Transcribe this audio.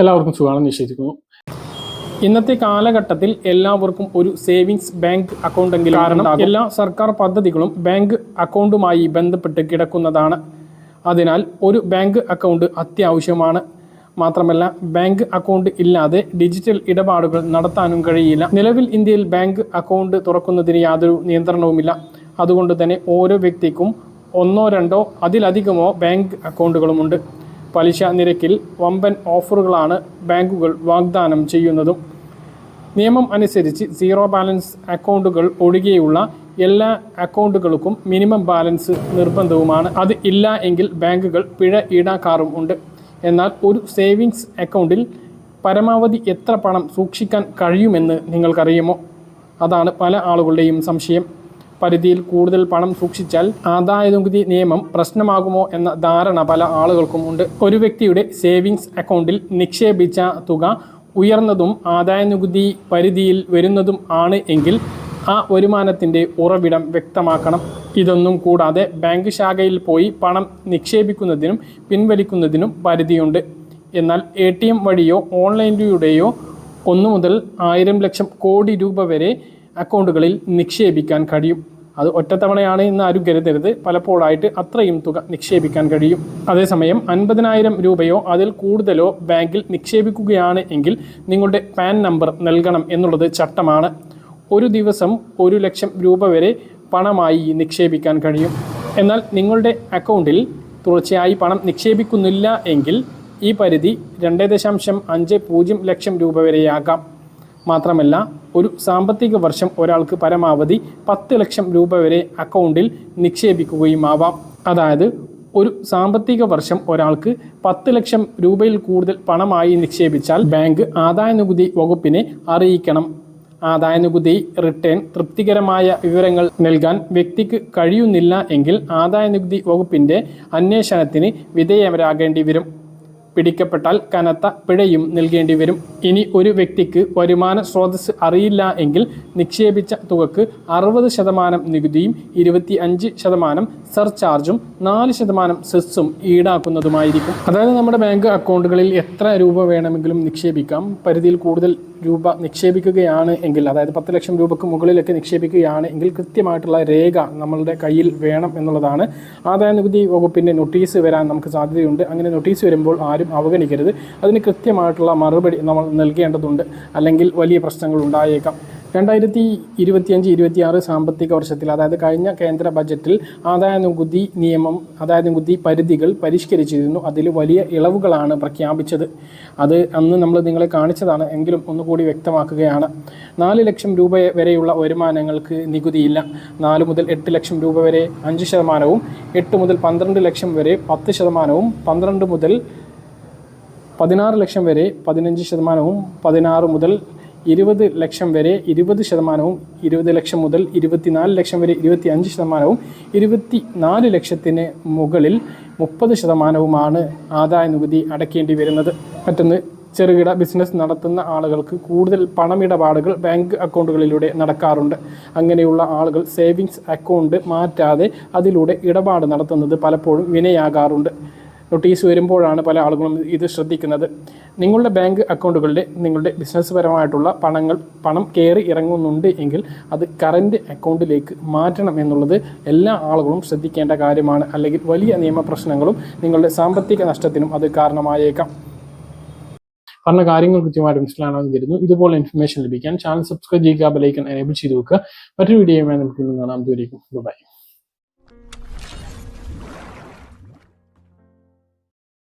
എല്ലാവർക്കും സുഖമാണെന്ന് വിശ്വസിക്കുന്നു ഇന്നത്തെ കാലഘട്ടത്തിൽ എല്ലാവർക്കും ഒരു സേവിങ്സ് ബാങ്ക് അക്കൗണ്ടെങ്കിലും കാരണം എല്ലാ സർക്കാർ പദ്ധതികളും ബാങ്ക് അക്കൗണ്ടുമായി ബന്ധപ്പെട്ട് കിടക്കുന്നതാണ്. അതിനാൽ ഒരു ബാങ്ക് അക്കൗണ്ട് അത്യാവശ്യമാണ്. മാത്രമല്ല ബാങ്ക് അക്കൗണ്ട് ഇല്ലാതെ ഡിജിറ്റൽ ഇടപാടുകൾ നടത്താനും കഴിയില്ല. നിലവിൽ ഇന്ത്യയിൽ ബാങ്ക് അക്കൗണ്ട് തുറക്കുന്നതിന് യാതൊരു നിയന്ത്രണവുമില്ല. അതുകൊണ്ട് തന്നെ ഓരോ വ്യക്തിക്കും ഒന്നോ രണ്ടോ അതിലധികമോ ബാങ്ക് അക്കൗണ്ടുകളുമുണ്ട്. പലിശ നിരക്കിൽ വമ്പൻ ഓഫറുകളാണ് ബാങ്കുകൾ വാഗ്ദാനം ചെയ്യുന്നതും. നിയമം അനുസരിച്ച് സീറോ ബാലൻസ് അക്കൗണ്ടുകൾ ഒഴികെയുള്ള എല്ലാ അക്കൗണ്ടുകൾക്കും മിനിമം ബാലൻസ് നിർബന്ധവുമാണ്. അത് ഇല്ല എങ്കിൽ ബാങ്കുകൾ പിഴ ഈടാക്കാറും ഉണ്ട്. എന്നാൽ ഒരു സേവിങ്സ് അക്കൗണ്ടിൽ പരമാവധി എത്ര പണം സൂക്ഷിക്കാൻ കഴിയുമെന്ന് നിങ്ങൾക്കറിയുമോ? അതാണ് പല ആളുകളുടെയും സംശയം. പരിധിയിൽ കൂടുതൽ പണം സൂക്ഷിച്ചാൽ ആദായ നികുതി നിയമം പ്രശ്നമാകുമോ എന്ന ധാരണ പല ആളുകൾക്കും ഉണ്ട്. ഒരു വ്യക്തിയുടെ സേവിങ്സ് അക്കൗണ്ടിൽ നിക്ഷേപിച്ച തുക ഉയർന്നതും ആദായ നികുതി പരിധിയിൽ വരുന്നതും ആണ് എങ്കിൽ ആ വരുമാനത്തിന്റെ ഉറവിടം വ്യക്തമാക്കണം. ഇതൊന്നും കൂടാതെ ബാങ്ക് ശാഖയിൽ പോയി പണം നിക്ഷേപിക്കുന്നതിനും പിൻവലിക്കുന്നതിനും പരിധിയുണ്ട്. എന്നാൽ എ വഴിയോ ഓൺലൈനിലൂടെയോ ഒന്നു മുതൽ ആയിരം ലക്ഷം കോടി രൂപ വരെ അക്കൗണ്ടുകളിൽ നിക്ഷേപിക്കാൻ കഴിയും. അത് ഒറ്റത്തവണയാണ് എന്ന് ആരും കരുതരുത്. പലപ്പോഴായിട്ട് അത്രയും തുക നിക്ഷേപിക്കാൻ കഴിയും. അതേസമയം അൻപതിനായിരം രൂപയോ അതിൽ കൂടുതലോ ബാങ്കിൽ നിക്ഷേപിക്കുകയാണ് എങ്കിൽ നിങ്ങളുടെ പാൻ നമ്പർ നൽകണം എന്നുള്ളത് ചട്ടമാണ്. ഒരു ദിവസം ഒരു ലക്ഷം രൂപ വരെ പണമായി നിക്ഷേപിക്കാൻ കഴിയും. എന്നാൽ നിങ്ങളുടെ അക്കൗണ്ടിൽ തുടർച്ചയായി പണം നിക്ഷേപിക്കുന്നില്ല എങ്കിൽ ഈ പരിധി രണ്ട് ദശാംശം അഞ്ച് പൂജ്യം ലക്ഷം രൂപ വരെയാകാം. മാത്രമല്ല ഒരു സാമ്പത്തിക വർഷം ഒരാൾക്ക് പരമാവധി പത്ത് ലക്ഷം രൂപ വരെ അക്കൗണ്ടിൽ നിക്ഷേപിക്കുകയും ആവാം. അതായത് ഒരു സാമ്പത്തിക വർഷം ഒരാൾക്ക് പത്ത് ലക്ഷം രൂപയിൽ കൂടുതൽ പണമായി നിക്ഷേപിച്ചാൽ ബാങ്ക് ആദായ നികുതി വകുപ്പിനെ അറിയിക്കണം. ആദായ നികുതി റിട്ടേൺ തൃപ്തികരമായ വിവരങ്ങൾ നൽകാൻ വ്യക്തിക്ക് കഴിയുന്നില്ല എങ്കിൽ ആദായ നികുതി വകുപ്പിന്റെ അന്വേഷണത്തിന് വിധേയരാകേണ്ടി വരും. പിടിക്കപ്പെട്ടാൽ കനത്ത പിഴയും നൽകേണ്ടി വരും. ഇനി ഒരു വ്യക്തിക്ക് വരുമാന സ്രോതസ് അറിയില്ല എങ്കിൽ നിക്ഷേപിച്ച തുകക്ക് അറുപത് ശതമാനം നികുതിയും ഇരുപത്തി അഞ്ച് ശതമാനം സർചാർജും നാല് ശതമാനം സെസ്സും ഈടാക്കുന്നതുമായിരിക്കും. അതായത് നമ്മുടെ ബാങ്ക് അക്കൗണ്ടുകളിൽ എത്ര രൂപ വേണമെങ്കിലും നിക്ഷേപിക്കാം. പരിധിയിൽ കൂടുതൽ രൂപ നിക്ഷേപിക്കുകയാണ് എങ്കിൽ അതായത് പത്ത് ലക്ഷം രൂപക്ക് മുകളിലൊക്കെ നിക്ഷേപിക്കുകയാണ് എങ്കിൽ കൃത്യമായിട്ടുള്ള രേഖ നമ്മളുടെ കയ്യിൽ വേണം എന്നുള്ളതാണ്. ആദായ നികുതി വകുപ്പിന്റെ നോട്ടീസ് വരാൻ നമുക്ക് സാധ്യതയുണ്ട്. അങ്ങനെ നോട്ടീസ് വരുമ്പോൾ ആരും അവഗണിക്കരുത്. അതിന് കൃത്യമായിട്ടുള്ള മറുപടി നമ്മൾ നൽകേണ്ടതുണ്ട്. അല്ലെങ്കിൽ വലിയ പ്രശ്നങ്ങൾ ഉണ്ടായേക്കാം. രണ്ടായിരത്തി ഇരുപത്തിയഞ്ച് ഇരുപത്തിയാറ് സാമ്പത്തിക വർഷത്തിൽ അതായത് കഴിഞ്ഞ കേന്ദ്ര ബജറ്റിൽ ആദായ നികുതി നിയമം ആദായ നികുതി പരിധികൾ പരിഷ്കരിച്ചിരുന്നു. അതിൽ വലിയ ഇളവുകളാണ് പ്രഖ്യാപിച്ചത്. അത് അന്ന് നമ്മൾ നിങ്ങളെ കാണിച്ചതാണ്. എങ്കിലും ഒന്നുകൂടി വ്യക്തമാക്കുകയാണ്. നാല് ലക്ഷം രൂപ വരെയുള്ള വരുമാനങ്ങൾക്ക് നികുതിയില്ല. നാല് മുതൽ എട്ട് ലക്ഷം രൂപ വരെ അഞ്ച് ശതമാനവും എട്ട് മുതൽ പന്ത്രണ്ട് ലക്ഷം വരെ പത്ത് ശതമാനവും പന്ത്രണ്ട് മുതൽ പതിനാറ് ലക്ഷം വരെ പതിനഞ്ച് ശതമാനവും പതിനാറ് മുതൽ ഇരുപത് ലക്ഷം വരെ ഇരുപത് ശതമാനവും ഇരുപത് ലക്ഷം മുതൽ ഇരുപത്തിനാല് ലക്ഷം വരെ ഇരുപത്തി അഞ്ച് ശതമാനവും ഇരുപത്തി നാല് ലക്ഷത്തിന് മുകളിൽ മുപ്പത് ശതമാനവുമാണ് ആദായ നികുതി അടയ്ക്കേണ്ടി വരുന്നത്. മറ്റൊന്ന് ചെറുകിട ബിസിനസ് നടത്തുന്ന ആളുകൾക്ക് കൂടുതൽ പണമിടപാടുകൾ ബാങ്ക് അക്കൗണ്ടുകളിലൂടെ നടക്കാറുണ്ട്. അങ്ങനെയുള്ള ആളുകൾ സേവിങ്സ് അക്കൗണ്ട് മാറ്റാതെ അതിലൂടെ ഇടപാട് നടത്തുന്നത് പലപ്പോഴും വിനയാകാറുണ്ട്. നോട്ടീസ് വരുമ്പോഴാണ് പല ആളുകളും ഇത് ശ്രദ്ധിക്കുന്നത്. നിങ്ങളുടെ ബാങ്ക് അക്കൗണ്ടുകളിലെ നിങ്ങളുടെ ബിസിനസ് പരമായിട്ടുള്ള പണങ്ങൾ പണം കയറി ഇറങ്ങുന്നുണ്ട് എങ്കിൽ അത് കറന്റ് അക്കൗണ്ടിലേക്ക് മാറ്റണം എന്നുള്ളത് എല്ലാ ആളുകളും ശ്രദ്ധിക്കേണ്ട കാര്യമാണ്. അല്ലെങ്കിൽ വലിയ നിയമപ്രശ്നങ്ങളും നിങ്ങളുടെ സാമ്പത്തിക നഷ്ടത്തിനും അത് കാരണമായേക്കാം. പറഞ്ഞ കാര്യങ്ങൾ കൃത്യമായിട്ട് മനസ്സിലാണെന്ന് കരുതുന്നു ഇതുപോലെ ഇൻഫർമേഷൻ ലഭിക്കാൻ ചാനൽ സബ്സ്ക്രൈബ് ചെയ്യുക ബലൈക്കൻ എനേബിൾ ചെയ്ത് വെക്കുക. മറ്റൊരു വീഡിയോയുമായി നമുക്ക് കാണാം. ദൂരേക്കും ബൈ